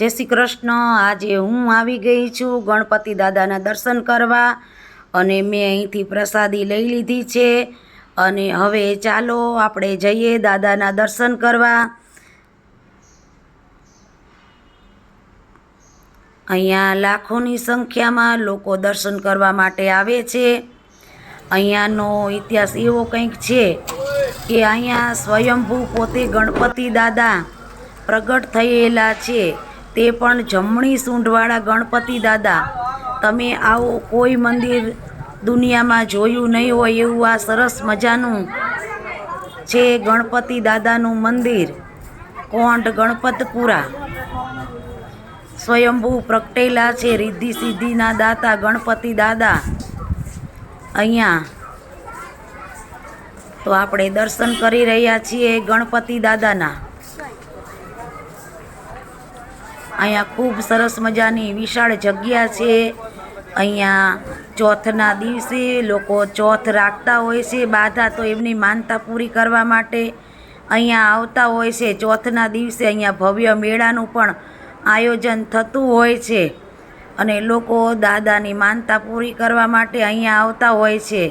જય શ્રી કૃષ્ણ. આજે હું આવી ગઈ છું ગણપતિ દાદાના દર્શન કરવા અને મેં અહીંથી પ્રસાદી લઈ લીધી છે. અને હવે ચાલો આપણે જઈએ દાદાના દર્શન કરવા. અહીંયા લાખોની સંખ્યામાં લોકો દર્શન કરવા માટે આવે છે. અહીંયાનો ઇતિહાસ એવો કંઈક છે કે અહીંયા સ્વયંભૂ પોતે ગણપતિ દાદા પ્રગટ થયેલા છે. તે પણ જમણી સૂંઢવાળા ગણપતિ દાદા. તમે આવો, કોઈ મંદિર દુનિયામાં જોયું નહીં હોય એવું આ સરસ મજાનું છે ગણપતિ દાદાનું મંદિર. કોંડ ગણપતપુરા. સ્વયંભૂ પ્રગટેલા છે રિદ્ધિ સિદ્ધિના દાતા ગણપતિ દાદા. અહીંયા તો આપણે દર્શન કરી રહ્યા છીએ ગણપતિ દાદાના. અહીંયા ખૂબ સરસ મજાની વિશાળ જગ્યા છે. અહીંયા ચોથના દિવસે લોકો ચોથ રાખતા હોય છે, બાધા તો એમની માનતા પૂરી કરવા માટે. અહીંયા આવતા હોય છે, ચોથના દિવસે અહીંયા ભવ્ય મેળાનું પણ આયોજન થતું હોય છે અને લોકો દાદાની માનતા પૂરી કરવા માટે અહીંયા આવતા હોય છે.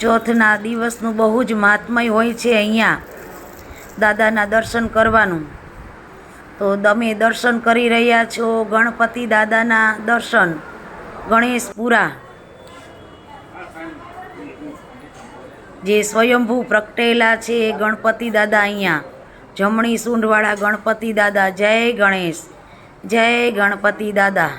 ચોથના દિવસનું બહુ જ મહાત્મય હોય છે અહીંયા દાદાના દર્શન કરવાનું. તો તમે દર્શન કરી રહ્યા છો ગણપતિ દાદાના દર્શન. ગણેશપુરા જે સ્વયંભૂ પ્રગટેલા છે ગણપતિ દાદા અહીંયા. જમણી સૂંઢવાળા ગણપતિ દાદા, જય ગણેશ. જય ગણપતિ દાદા.